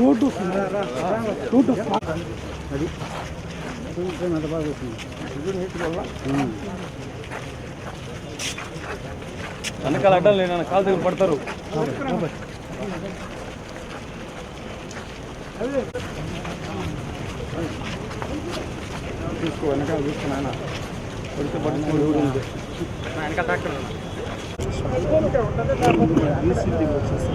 Road. వస్తుంది road. అది అంత బాగా వస్తుంది వెనకాల అడ్డం లేని కాలు దగ్గర పడతారు. చూసుకో వెనకాల చూసుకున్నా పడితే పడుతుంది వెనకాల ట్రాక్టర్ అన్ని సిద్ధి వచ్చేసి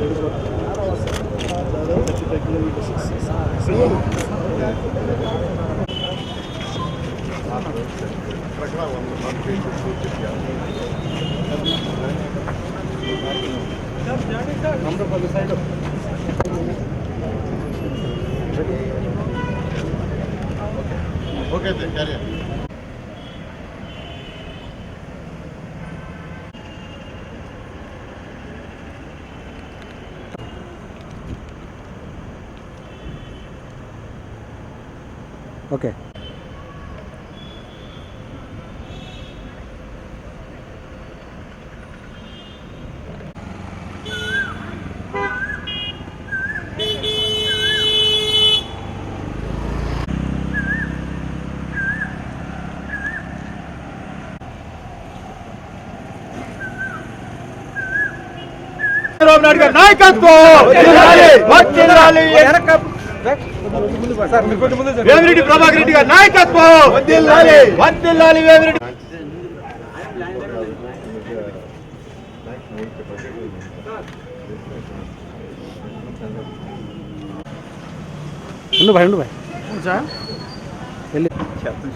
Amrupalli side okay carrier Chandrababu Naidu గారి నాయకత్వం. వేమిరెడ్డి ప్రభాకర్ రెడ్డి గారి నాయకత్వం. వేమిరెడ్డి. ఉండు భాయ్ ఉండు భాయ్. వెళ్ళి అటు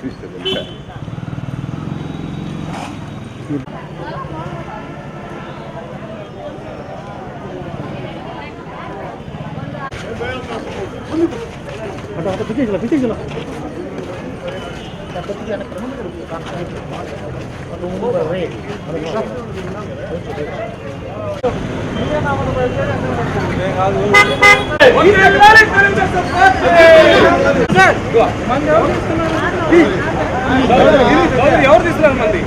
ఎవరు తీసుకున్నారు మంది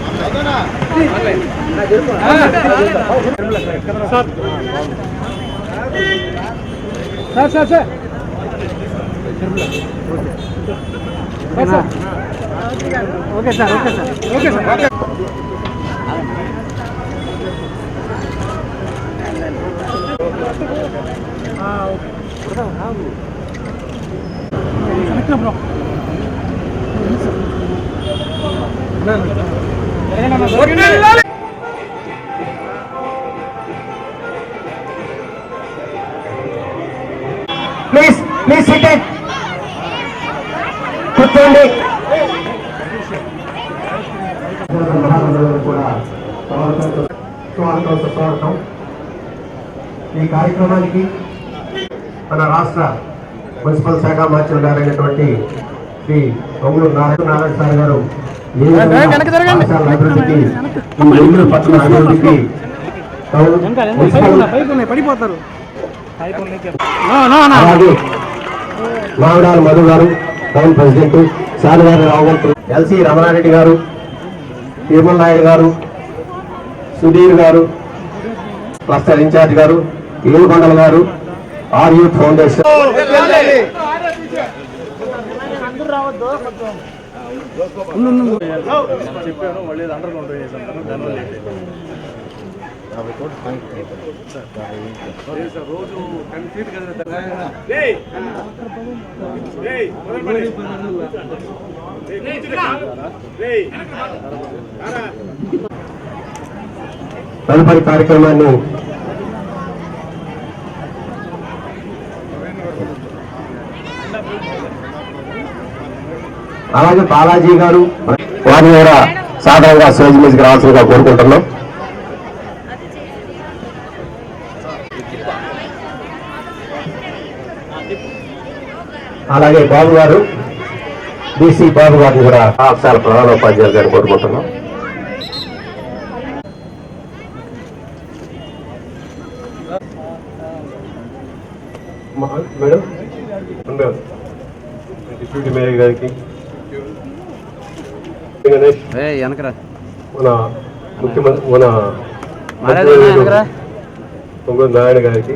sir sir. Sir sir sir. Okay. Sir. Okay sir okay sir. Bro. Please please sit స్వాగతం. సుస్వాగతం ఈ కార్యక్రమానికి మన రాష్ట్ర మున్సిపల్ శాఖ మంత్రులు గారైనటువంటి శ్రీ ఒంగూరు నారాయణ నారాయణ సార్ గారు పడిపోతారు. మధు గారు town president Shalivari Rao LC Ramanareddy గారు తిరుమల నాయుడు గారు సుధీర్ గారు క్లస్టర్ ఇన్ఛార్జ్ గారు ఏలుకొండల గారు ఆర్ యూత్ ఫౌండేషన్. చెప్పాను మళ్ళీ అండర్ కౌంటర్ చేశాను దానివల్ల సార్ రోజు టెన్ ఫీట్ కదా తదుపరి కార్యక్రమాన్ని అలాగే బాలాజీ గారు వారిని కూడా సాధారణంగా స్టేజ్ మీదకి రావాల్సిందిగా కోరుకుంటున్నాం. అలాగే బాబు గారు బీసీ బాబు గారిని కూడా పాఠశాల ప్రధానోపాధ్యాయులు గారిని కోరుకుంటున్నాం. మేడం? డిప్యూటీ మేయర్ గారికి. మన ముఖ్యమంత్రి మన పొంగూరు నారాయణ గారికి.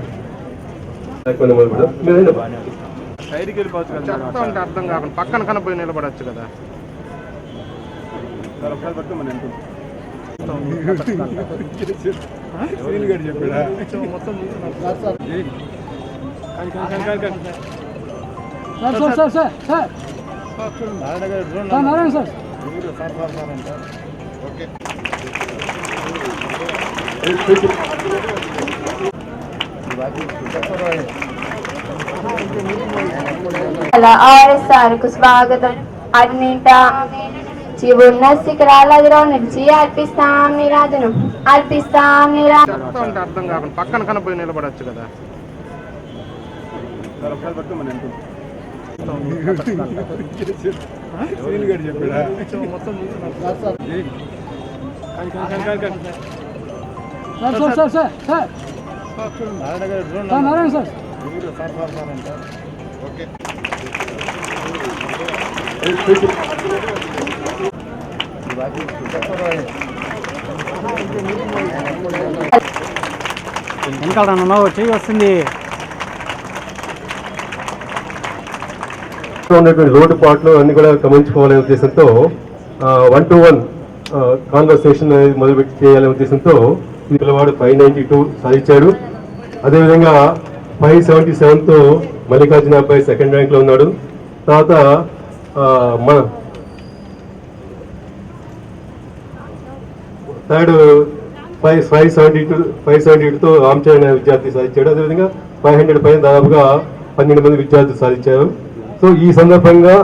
మరి మేడం, మీరైనా చెప్తా ఉంటే అర్థం కాకుండా పక్కన కనపోయి నిలబడచ్చు కదా. Sir sir sir sir sir sir. Narayana sir. ఆర్ఎస్ఆర్కు స్వాగతం. అన్నింట చివున్న శిఖరాలలో నిలిచి అర్పిస్తాం నిరాజనం అర్పిస్తాం అర్థం కాకుండా పక్కన కనపోయి నిలబడచ్చు కదా. Sir sir sir sir sir. Sir Narayana sir. వెనకాల నన్ను చెయ్యి వస్తుంది. ఉన్నటువంటి రోడ్డు పాటలు అన్ని కూడా గమనించుకోవాలనే ఉద్దేశంతో వన్ టు వన్ కాన్వర్సేషన్ అనేది మొదలుపెట్టి చేయాలనే ఉద్దేశంతో పిల్లవాడు ఫైవ్ నైన్టీ టూ సాధించాడు. అదేవిధంగా ఫైవ్ సెవెంటీ సెవెన్తో మల్లికార్జున అబ్బాయి సెకండ్ ర్యాంక్లో ఉన్నాడు. తర్వాత మన third five five seventy two five seventy టూతో రామచరణ్ అనే విద్యార్థి సాధించాడు. అదేవిధంగా ఫైవ్ హండ్రెడ్ పైన దాదాపుగా పన్నెండు మంది విద్యార్థులు సాధించారు. సో ఈ సందర్భంగా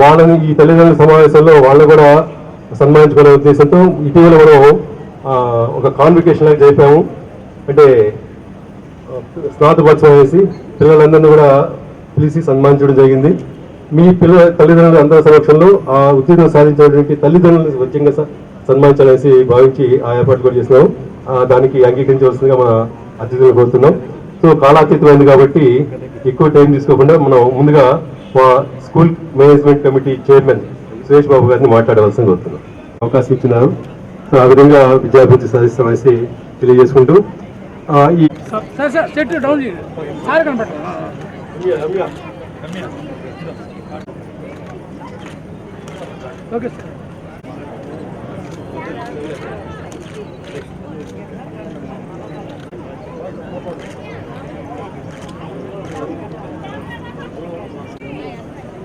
వాళ్ళని ఈ తల్లిదండ్రుల సమావేశంలో వాళ్ళని కూడా సన్మానించుకునే ఉద్దేశంతో ఇటీవల మనం ఒక కాన్వికేషన్ లాగా జరిపాము. అంటే స్నాతకోత్సవం వేసి పిల్లలందరినీ కూడా పిలిచి సన్మానించడం జరిగింది. మీ పిల్లల తల్లిదండ్రుల అందరి సమక్షంలో ఆ ఉత్తీర్ణం సాధించడానికి తల్లిదండ్రులను స్వచ్ఛంగా సన్మానించాలనేసి భావించి ఆ ఏర్పాటు కూడా చేసినాం దానికి అంగీకరించవలసిందిగా మన అతిథులు కోరుతున్నాం. సో కాలాతీతమైంది కాబట్టి ఎక్కువ టైం తీసుకోకుండా మనం ముందుగా మా school management committee chairman Suresh Babu గారిని మాట్లాడవలసింది కోరుతున్నాం. అవకాశం ఇచ్చినారు సో ఆ విధంగా విద్యాభివృద్ధి సాధిస్తామనేసి తెలియజేసుకుంటూ ఈ సార్ సార్ చెట్టు డౌన్ చేయండి సార్ కనపడతాం ఓకే సార్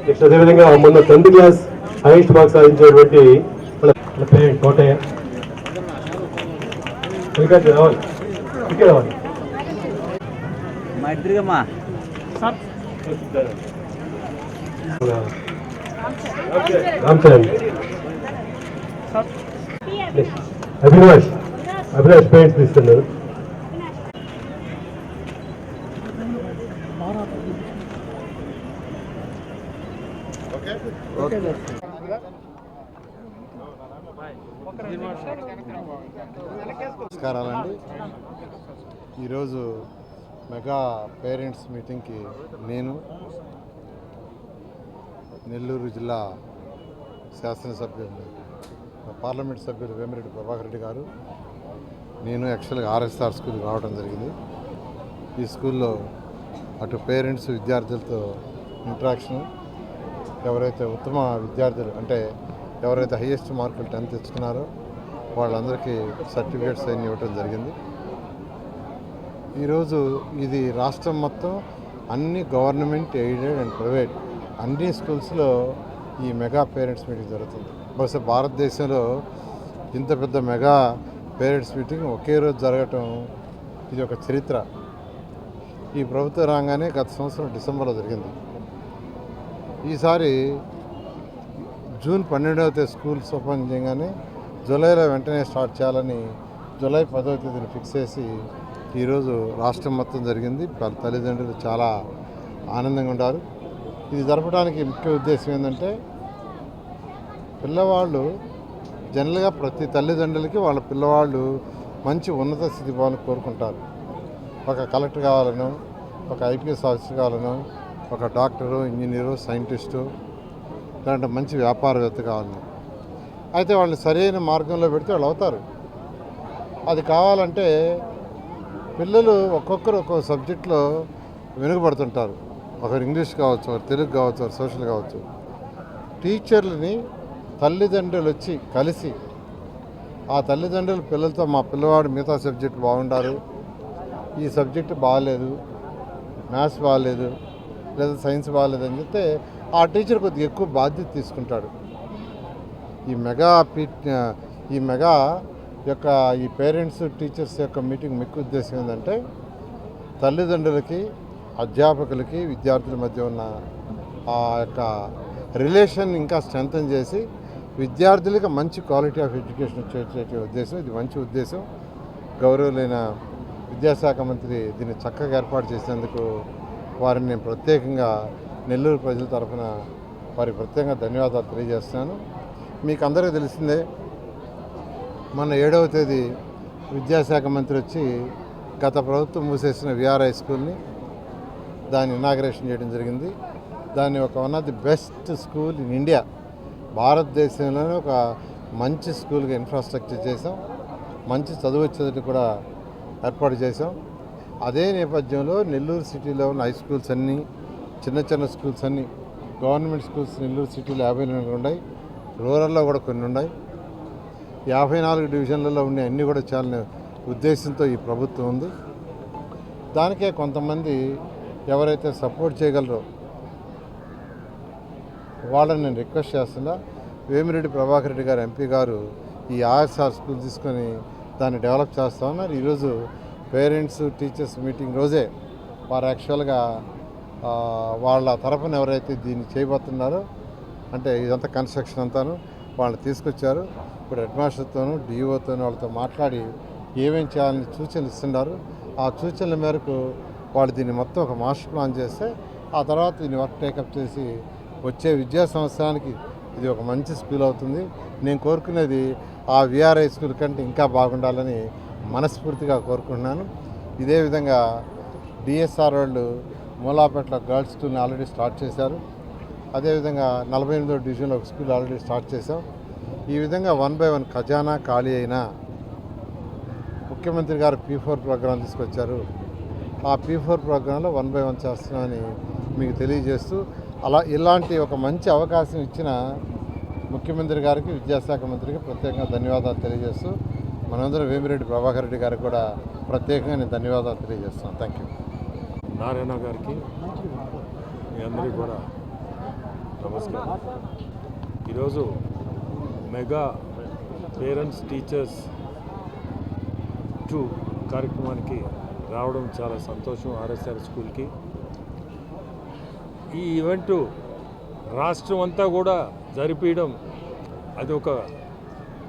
నెక్స్ట్ అదేవిధంగా మొన్న టెన్త్ క్లాస్ హైయెస్ట్ మార్క్స్ సాధించినటువంటి వాళ్ళ వాళ్ళ పేరెంట్ కోటయ్య ఇంకా రావాలి ఇంకా రావాలి మా ఇద్దరికమ్మా అభిలాష్. అభిలాష్ పేరెంట్స్ తీస్తున్నారు. నమస్కారాలండి. ఈరోజు మెగా పేరెంట్స్ మీటింగ్కి నేను నెల్లూరు జిల్లా శాసనసభ్యులు పార్లమెంట్ సభ్యులు వేమిరెడ్డి ప్రభాకర్ రెడ్డి గారు. నేను యాక్చువల్గా ఆర్ఎస్ఆర్ స్కూల్కి రావడం జరిగింది. ఈ స్కూల్లో అటు పేరెంట్స్ విద్యార్థులతో ఇంట్రాక్షన్ ఎవరైతే ఉత్తమ విద్యార్థులు అంటే ఎవరైతే హయ్యెస్ట్ మార్కులు టెన్త్ తెచ్చుకున్నారో వాళ్ళందరికీ సర్టిఫికేట్స్ అన్ని ఇవ్వటం జరిగింది. ఈరోజు ఇది రాష్ట్రం మొత్తం అన్ని గవర్నమెంట్ ఎయిడెడ్ అండ్ ప్రైవేట్ అన్ని స్కూల్స్లో ఈ మెగా పేరెంట్స్ మీటింగ్ జరుగుతుంది. బహుశా భారతదేశంలో ఇంత పెద్ద మెగా పేరెంట్స్ మీటింగ్ ఒకే రోజు జరగటం ఇది ఒక చరిత్ర. ఈ ప్రభుత్వ రాగానే గత సంవత్సరం డిసెంబర్లో జరిగింది. ఈసారి జూన్ పన్నెండవ తేదీ స్కూల్స్ ఓపెన్ చేయగానే జూలైలో వెంటనే స్టార్ట్ చేయాలని జూలై పదవ తేదీని ఫిక్స్ చేసి ఈరోజు రాష్ట్రం మొత్తం జరిగింది. వాళ్ళ తల్లిదండ్రులు చాలా ఆనందంగా ఉన్నారు ఇది జరపడానికి ముఖ్య ఉద్దేశం ఏంటంటే పిల్లవాళ్ళు జనరల్గా ప్రతి తల్లిదండ్రులకి వాళ్ళ పిల్లవాళ్ళు మంచి ఉన్నత స్థితి పోవాలని కోరుకుంటారు. ఒక కలెక్టర్ కావాలను ఒక ఐపీఎస్ ఆఫీసర్ కావాలను ఒక డాక్టరు ఇంజనీరు సైంటిస్టు లేదంటే మంచి వ్యాపారవేత్త కావాలని అయితే వాళ్ళని సరైన మార్గంలో పెడితే వాళ్ళు అవుతారు. అది కావాలంటే పిల్లలు ఒక్కొక్కరు ఒక్కొక్క సబ్జెక్ట్లో వెనుకబడుతుంటారు. ఒకరు ఇంగ్లీష్ కావచ్చు ఒకరు తెలుగు కావచ్చు ఒకరు సోషల్ కావచ్చు. టీచర్లని తల్లిదండ్రులు వచ్చి కలిసి ఆ తల్లిదండ్రులు పిల్లలతో మా పిల్లవాడు మిగతా సబ్జెక్ట్ బాగుండారు ఈ సబ్జెక్ట్ బాగాలేదు మ్యాథ్స్ బాగాలేదు లేదా సైన్స్ బాగాలేదు అని చెప్తే ఆ టీచర్ కొద్దిగా ఎక్కువ బాధ్యత తీసుకుంటాడు. ఈ మెగా పీ ఈ మెగా యొక్క ఈ పేరెంట్స్ టీచర్స్ యొక్క మీటింగ్ ముఖ్య ఉద్దేశం ఏంటంటే తల్లిదండ్రులకి అధ్యాపకులకి విద్యార్థుల మధ్య ఉన్న ఆ యొక్క రిలేషన్ ఇంకా స్ట్రెంగ్తన్ చేసి విద్యార్థులకి మంచి క్వాలిటీ ఆఫ్ ఎడ్యుకేషన్ వచ్చే ఉద్దేశం ఇది మంచి ఉద్దేశం. గౌరవులైన విద్యాశాఖ మంత్రి దీన్ని చక్కగా ఏర్పాటు చేసినందుకు వారిని నేను ప్రత్యేకంగా నెల్లూరు ప్రజల తరఫున వారికి ప్రత్యేకంగా ధన్యవాదాలు తెలియజేస్తున్నాను. మీకు అందరికీ తెలిసిందే మొన్న ఏడవ తేదీ విద్యాశాఖ మంత్రి వచ్చి గత ప్రభుత్వం మూసేసిన విఆర్ఐ స్కూల్ని దాన్ని ఇనాగ్రేషన్ చేయడం జరిగింది. దాన్ని ఒక one of the best school in India భారతదేశంలోనే ఒక మంచి స్కూల్గా ఇన్ఫ్రాస్ట్రక్చర్ చేసాం మంచి చదువు వచ్చేది కూడా ఏర్పాటు చేసాం అదే నేపథ్యంలో నెల్లూరు సిటీలో ఉన్న హై స్కూల్స్ అన్నీ చిన్న చిన్న స్కూల్స్ అన్నీ గవర్నమెంట్ స్కూల్స్ నెల్లూరు సిటీలో యాభై నాలుగు ఉన్నాయి. రూరల్లో కూడా కొన్ని ఉన్నాయి. యాభై నాలుగు డివిజన్లలో ఉండే అన్నీ కూడా చాలా ఉద్దేశంతో ఈ ప్రభుత్వం ఉంది. దానికే కొంతమంది ఎవరైతే సపోర్ట్ చేయగలరో వాళ్ళని నేను రిక్వెస్ట్ చేస్తున్నా. వేమిరెడ్డి ప్రభాకర్ రెడ్డి గారు ఎంపీ గారు ఈ ఆర్ఎస్ఆర్ స్కూల్ తీసుకొని దాన్ని డెవలప్ చేస్తా ఉన్నారు. ఈరోజు పేరెంట్స్ టీచర్స్ మీటింగ్ రోజే వారు యాక్చువల్గా వాళ్ళ తరఫున ఎవరైతే దీన్ని చేయబోతున్నారో అంటే ఇదంతా కన్స్ట్రక్షన్ అంతాను వాళ్ళని తీసుకొచ్చారు. ఇప్పుడు హెడ్ మాస్టర్తోనూ డిఓతోనూ వాళ్ళతో మాట్లాడి ఏమేం చేయాలని సూచనలు ఇస్తున్నారు. ఆ సూచనల మేరకు వాళ్ళు దీన్ని మొత్తం ఒక మాస్టర్ ప్లాన్ చేస్తే ఆ తర్వాత దీన్ని వర్క్ టేకప్ చేసి వచ్చే విద్యా సంవత్సరానికి ఇది ఒక మంచి స్కూల్ అవుతుంది. నేను కోరుకునేది ఆ విఆర్ఐ స్కూల్ కంటే ఇంకా బాగుండాలని మనస్ఫూర్తిగా కోరుకుంటున్నాను. ఇదే విధంగా డిఎస్ఆర్ వాళ్ళు మూలాపేటలో గర్ల్స్ స్కూల్ని ఆల్రెడీ స్టార్ట్ చేశారు. అదేవిధంగా నలభై ఎనిమిదో డివిజన్లో ఒక స్కూల్ ఆల్రెడీ స్టార్ట్ చేశాం. ఈ విధంగా వన్ బై వన్ ఖజానా ఖాళీ అయినా ముఖ్యమంత్రి గారు పీ ఫోర్ ప్రోగ్రాం తీసుకొచ్చారు. ఆ పీ ఫోర్ ప్రోగ్రాంలో వన్ బై వన్ చేస్తున్నామని మీకు తెలియజేస్తూ అలా ఇలాంటి ఒక మంచి అవకాశం ఇచ్చిన ముఖ్యమంత్రి గారికి విద్యాశాఖ మంత్రికి ప్రత్యేకంగా ధన్యవాదాలు తెలియజేస్తూ మనందరం వేమిరెడ్డి ప్రభాకర్ రెడ్డి గారికి కూడా ప్రత్యేకంగా నేను ధన్యవాదాలు తెలియజేస్తున్నాను. థ్యాంక్ యూ నారాయణ గారికి మీ అందరికీ కూడా నమస్కారం. ఈరోజు మెగా పేరెంట్స్ టీచర్స్ టూ కార్యక్రమానికి రావడం చాలా సంతోషం ఆర్ఎస్ఆర్ స్కూల్కి. ఈ ఈవెంటు రాష్ట్రం అంతా కూడా జరిపించడం అది ఒక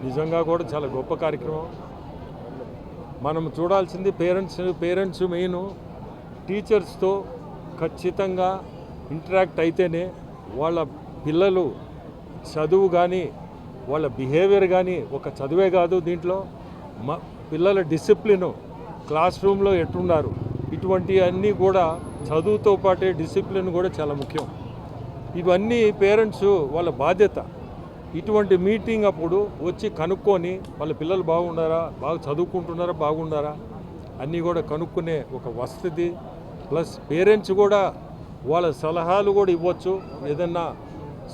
నిజంగా కూడా చాలా గొప్ప కార్యక్రమం. మనం చూడాల్సింది పేరెంట్స్ పేరెంట్స్ మెయిన్ టీచర్స్తో ఖచ్చితంగా ఇంటరాక్ట్ అయితేనే వాళ్ళ పిల్లలు చదువు కానీ వాళ్ళ బిహేవియర్ కానీ ఒక చదువే కాదు దీంట్లో. మ పిల్లల డిసిప్లిన్ క్లాస్ రూమ్లో ఎట్టున్నారు ఇటువంటి అన్నీ కూడా చదువుతో పాటే డిసిప్లిన్ కూడా చాలా ముఖ్యం. ఇవన్నీ పేరెంట్స్ వాళ్ళ బాధ్యత. ఇటువంటి మీటింగ్ అప్పుడు వచ్చి కనుక్కొని వాళ్ళ పిల్లలు బాగున్నారా? బాగా చదువుకుంటున్నారా? బాగున్నారా అన్నీ కూడా కనుక్కునే ఒక వసతి ప్లస్ పేరెంట్స్ కూడా వాళ్ళ సలహాలు కూడా ఇవ్వచ్చు. ఏదన్నా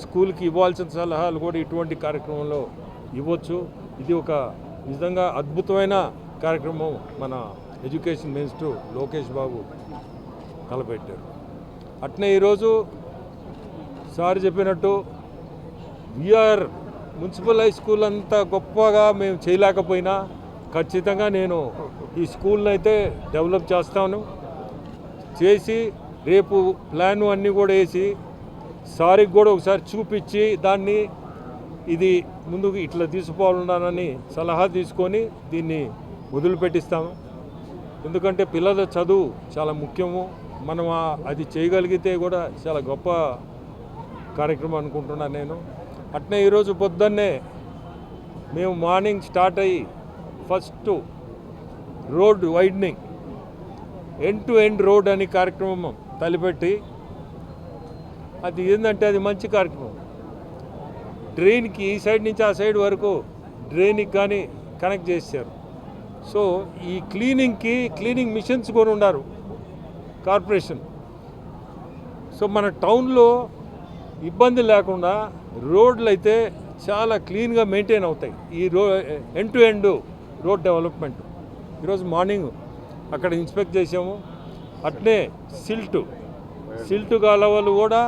స్కూల్కి ఇవ్వాల్సిన సలహాలు కూడా ఇటువంటి కార్యక్రమంలో ఇవ్వచ్చు. ఇది ఒక నిజంగా అద్భుతమైన కార్యక్రమం మన ఎడ్యుకేషన్ మినిస్టర్ లోకేష్ బాబు తలపెట్టారు. అట్నే ఈరోజు సార్ చెప్పినట్టు విఆర్ మున్సిపల్ హై స్కూల్ అంతా గొప్పగా మేము చేయలేకపోయినా ఖచ్చితంగా నేను ఈ స్కూల్ని అయితే డెవలప్ చేస్తాను. చేసి రేపు ప్లాన్ అన్నీ కూడా వేసి సారికి కూడా ఒకసారి చూపించి దాన్ని ఇది ముందుకు ఇట్లా తీసుకోవాలన్నానని సలహా తీసుకొని దీన్ని వదిలిపెట్టిస్తాము ఎందుకంటే పిల్లల చదువు చాలా ముఖ్యము. మనం అది చేయగలిగితే కూడా చాలా గొప్ప కార్యక్రమం అనుకుంటున్నాను నేను. అట్నే ఈరోజు పొద్దున్నే మేము మార్నింగ్ స్టార్ట్ అయ్యి first road widening end to end road అని కార్యక్రమం తలపెట్టి అది ఏంటంటే అది మంచి కార్యక్రమం. డ్రైన్కి ఈ సైడ్ నుంచి ఆ సైడ్ వరకు డ్రైన్కి కానీ కనెక్ట్ చేశారు. సో ఈ క్లీనింగ్కి క్లీనింగ్ మిషన్స్ కూడా ఉన్నారు కార్పొరేషన్. సో మన టౌన్లో ఇబ్బంది లేకుండా రోడ్లు అయితే చాలా క్లీన్గా మెయింటైన్ అవుతాయి. ఈ రో end to end road development. ఈరోజు మార్నింగ్ అక్కడ ఇన్స్పెక్ట్ చేసాము అట్నే సిల్టు సిల్టు కాలువలు కూడా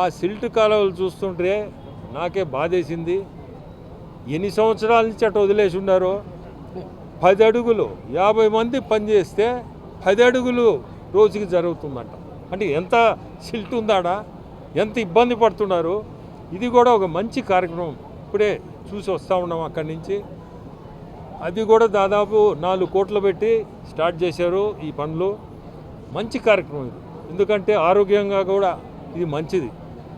ఆ సిల్ట్ కాలువలు చూస్తుంటే నాకే బాధేసింది. ఎన్ని సంవత్సరాల నుంచి అటు వదిలేసి ఉన్నారో? పది అడుగులు యాభై మంది పనిచేస్తే పది అడుగులు రోజుకి జరుగుతుందంట. అంటే ఎంత సిల్ట్ ఉందాడా? ఎంత ఇబ్బంది పడుతున్నారు? ఇది కూడా ఒక మంచి కార్యక్రమం. ఇప్పుడే చూసి వస్తూ ఉన్నాం అక్కడి నుంచి. అది కూడా దాదాపు నాలుగు కోట్లు పెట్టి స్టార్ట్ చేశారు ఈ పనులు. మంచి కార్యక్రమం ఇది. ఎందుకంటే ఆరోగ్యంగా కూడా ఇది మంచిది.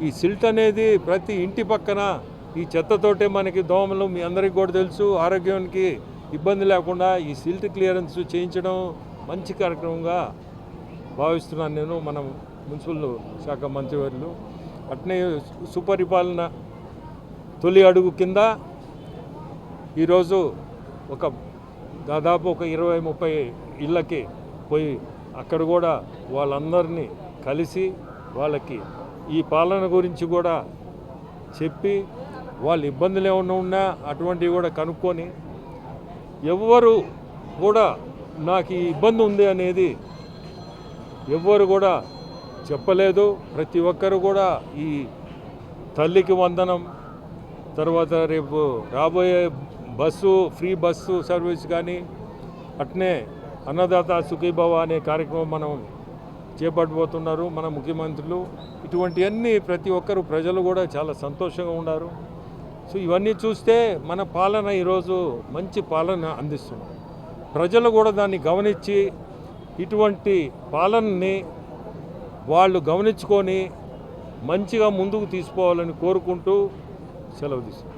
ఈ సిల్ట్ అనేది ప్రతి ఇంటి పక్కన ఈ చెత్తతోటే మనకి దోమలు మీ అందరికీ కూడా తెలుసు. ఆరోగ్యానికి ఇబ్బంది లేకుండా ఈ సిల్ట్ క్లియరెన్స్ చేయించడం మంచి కార్యక్రమంగా భావిస్తున్నాను నేను. మనం మున్సిపల్ శాఖ మంత్రివర్యులు. అట్నే సుపరిపాలన తొలి అడుగు కింద ఈరోజు ఒక దాదాపు ఒక ఇరవై ముప్పై ఇళ్ళకి పోయి అక్కడ కూడా వాళ్ళందరినీ కలిసి వాళ్ళకి ఈ పాలన గురించి కూడా చెప్పి వాళ్ళ ఇబ్బందులు ఏమైనా ఉన్నా అటువంటివి కూడా కనుక్కొని ఎవ్వరు కూడా నాకు ఈ ఇబ్బంది ఉంది అనేది ఎవ్వరు కూడా చెప్పలేదు. ప్రతి ఒక్కరు కూడా ఈ తల్లికి వందనం తర్వాత రేపు రాబోయే బస్సు ఫ్రీ బస్సు సర్వీస్ కానీ అట్నే అన్నదాత సుఖీభవ అనే కార్యక్రమం మనం చేపట్టబోతున్నారు మన ముఖ్యమంత్రులు. ఇటువంటివన్నీ ప్రతి ఒక్కరు ప్రజలు కూడా చాలా సంతోషంగా ఉన్నారు. సో ఇవన్నీ చూస్తే మన పాలన ఈరోజు మంచి పాలన అందిస్తున్నాం ప్రజలు కూడా దాన్ని గమనించి ఇటువంటి పాలనని వాళ్ళు గమనించుకొని మంచిగా ముందుకు తీసుకోవాలని కోరుకుంటూ సెలవు తీసుకుంటాం